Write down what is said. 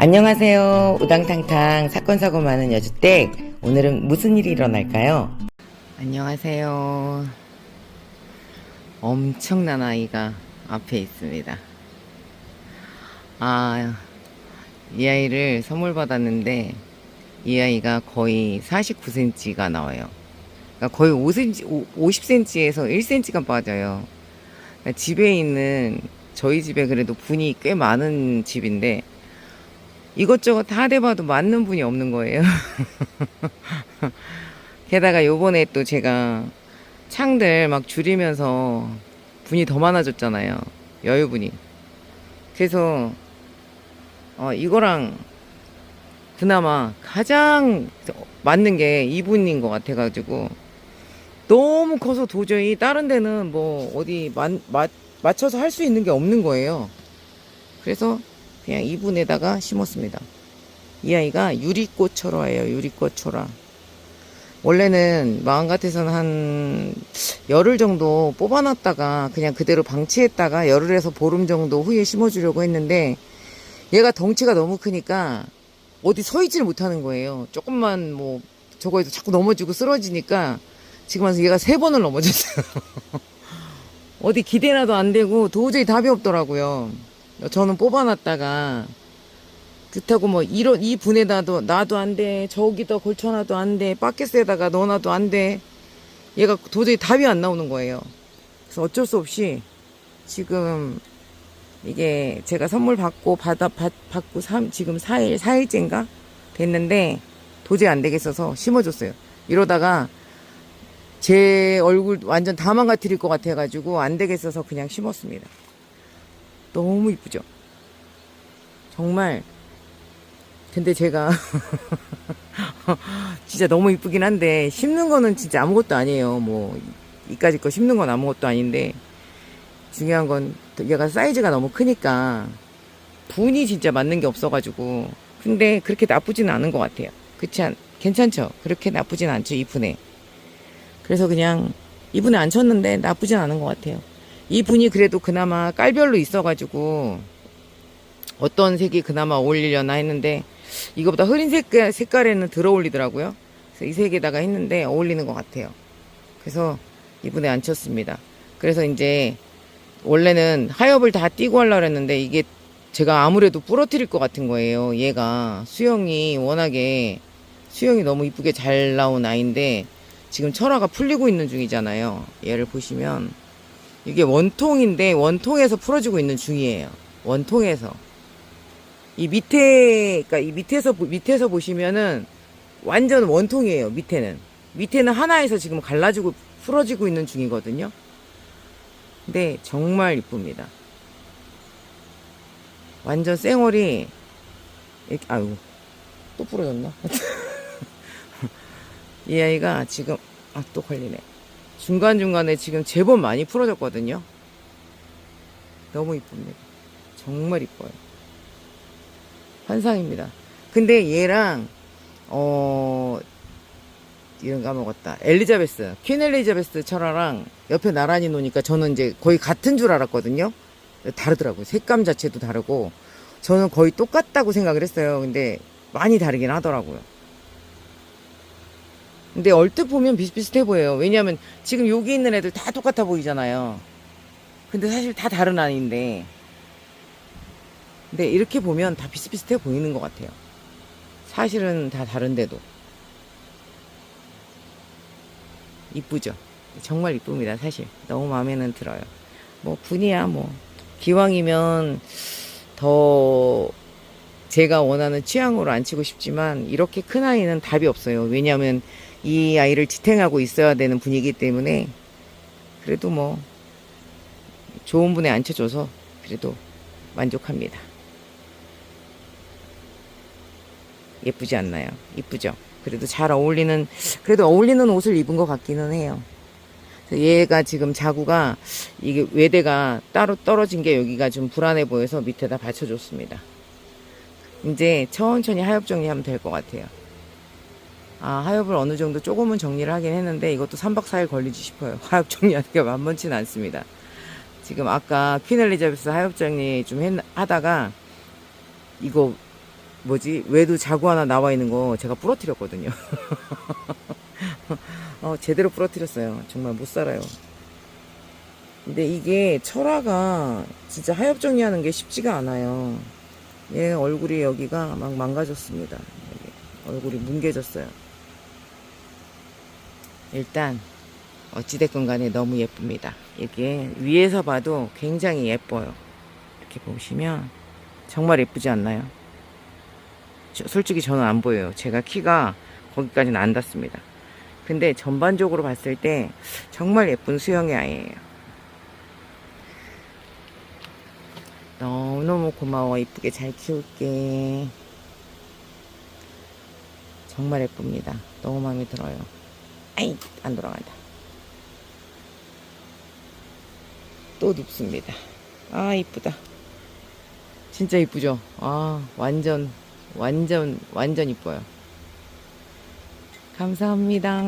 안녕하세요. 우당탕탕 사건 사고 많은 여주댁. 오늘은 무슨 일이 일어날까요? 안녕하세요. 엄청난 아이가 앞에 있습니다. 아, 이 아이를 선물 받았는데 이 아이가 거의 49cm가 나와요. 그러니까 거의 5cm, 50cm에서 1cm가 빠져요. 그러니까 집에 있는 저희 집에 그래도 분이 꽤 많은 집인데 이것저것 다 대봐도 맞는 분이 없는 거예요. 게다가 요번에 또 제가 창들 막 줄이면서 분이 더 많아졌잖아요. 여유분이. 그래서 어, 이거랑 그나마 가장 맞는 게 이분인 것 같아가지고 너무 커서 도저히 다른 데는 뭐 어디 맞, 맞, 맞춰서 할 수 있는 게 없는 거예요. 그래서 그냥 이분에다가 심었습니다. 이 아이가 유리꽃 철화예요. 유리꽃 철화. 원래는 마음 같아서는 한 열흘 정도 뽑아놨다가 그냥 그대로 방치했다가 열흘에서 보름 정도 후에 심어주려고 했는데 얘가 덩치가 너무 크니까 어디 서 있지를 못하는 거예요. 조금만 뭐 저거에서 자꾸 넘어지고 쓰러지니까 지금 와서 얘가 세 번을 넘어졌어요. 어디 기대나도 안 되고 도저히 답이 없더라고요. 저는 뽑아놨다가 그렇다고 뭐 이런 이 분에다도 놔도 안 돼. 저기다 걸쳐놔도 안 돼. 바켓에다가 넣어놔도 안 돼. 얘가 도저히 답이 안 나오는 거예요. 그래서 어쩔 수 없이 지금 이게 제가 선물 받고 받아 받, 받고 삼, 지금 4일 4일째인가 됐는데 도저히 안 되겠어서 심어줬어요. 이러다가 제 얼굴 완전 다 망가뜨릴 것 같아가지고 안 되겠어서 그냥 심었습니다. 너무 이쁘죠? 정말. 근데 제가 진짜 너무 이쁘긴 한데 심는 거는 진짜 아무것도 아니에요. 뭐 이까짓 거 심는 건 아무것도 아닌데 중요한 건 얘가 사이즈가 너무 크니까 분이 진짜 맞는 게 없어가지고 근데 그렇게 나쁘지는 않은 것 같아요. 그치 않? 괜찮죠? 그렇게 나쁘진 않죠 이분에. 그래서 그냥 이분에 안 쳤는데 나쁘진 않은 것 같아요. 이 분이 그래도 그나마 깔별로 있어가지고 어떤 색이 그나마 어울리려나 했는데 이거보다 흐린 색깔, 색깔에는 들어 어울리더라고요. 그래서 이 색에다가 했는데 어울리는 것 같아요. 그래서 이분에 안 쳤습니다. 그래서 이제 원래는 하엽을 다 띄고 하려고 했는데 이게 제가 아무래도 부러뜨릴 것 같은 거예요. 얘가 수영이 워낙에 수영이 너무 이쁘게 잘 나온 아이인데 지금 철화가 풀리고 있는 중이잖아요. 얘를 보시면 이게 원통인데 원통에서 풀어지고 있는 중이에요. 원통에서 이 밑에 그러니까 이 밑에서 보- 밑에서 보시면은 완전 원통이에요. 밑에는 밑에는 하나에서 지금 갈라지고 풀어지고 있는 중이거든요. 근데 정말 이쁩니다. 완전 쌩얼이 이렇게 아유 또 부러졌나? 이 아이가 지금 아 또 걸리네. 중간 중간에 지금 제법 많이 풀어졌거든요. 너무 이쁩니다. 정말 이뻐요. 환상입니다. 근데 얘랑 어 이런 거 까먹었다. 엘리자베스, 퀸 엘리자베스 철화랑 옆에 나란히 노니까 저는 이제 거의 같은 줄 알았거든요. 다르더라고요. 색감 자체도 다르고 저는 거의 똑같다고 생각을 했어요. 근데 많이 다르긴 하더라고요. 근데 얼뜻 보면 비슷비슷해 보여요. 왜냐면 지금 여기 있는 애들 다 똑같아 보이잖아요. 근데 사실 다 다른 아이인데. 근데 이렇게 보면 다 비슷비슷해 보이는 것 같아요. 사실은 다 다른데도. 이쁘죠? 정말 이쁩니다, 사실. 너무 마음에는 들어요. 뭐, 분이야, 뭐. 기왕이면 더 제가 원하는 취향으로 안 치고 싶지만 이렇게 큰 아이는 답이 없어요. 왜냐하면 이 아이를 지탱하고 있어야 되는 분이기 때문에 그래도 뭐 좋은 분에 앉혀줘서 그래도 만족합니다. 예쁘지 않나요? 이쁘죠? 그래도 잘 어울리는 그래도 어울리는 옷을 입은 것 같기는 해요. 얘가 지금 자구가 이게 외대가 따로 떨어진 게 여기가 좀 불안해 보여서 밑에다 받쳐줬습니다. 이제 천천히 하엽 정리하면 될 것 같아요. 아, 하엽을 어느 정도 조금은 정리를 하긴 했는데 이것도 3박 4일 걸리지 싶어요. 하엽 정리하는 게 만만치는 않습니다. 지금 아까 퀸 엘리자베스 하엽 정리 좀 했, 하다가 이거 뭐지 외도 자구 하나 나와 있는 거 제가 부러뜨렸거든요. 어, 제대로 부러뜨렸어요. 정말 못 살아요. 근데 이게 철화가 진짜 하엽 정리하는 게 쉽지가 않아요. 얘 얼굴이 여기가 막 망가졌습니다. 얼굴이 뭉개졌어요. 일단 어찌됐건 간에 너무 예쁩니다. 이게 위에서 봐도 굉장히 예뻐요. 이렇게 보시면 정말 예쁘지 않나요? 저- 솔직히 저는 안 보여요. 제가 키가 거기까지는 안 닿습니다. 근데 전반적으로 봤을 때 정말 예쁜 수영의 아이예요. 너무너무 고마워. 이쁘게 잘 키울게. 정말 예쁩니다. 너무 마음에 들어요. 아이, 안 돌아간다. 또 눕습니다. 아, 이쁘다. 진짜 이쁘죠? 아, 완전, 완전, 완전 이뻐요. 감사합니다.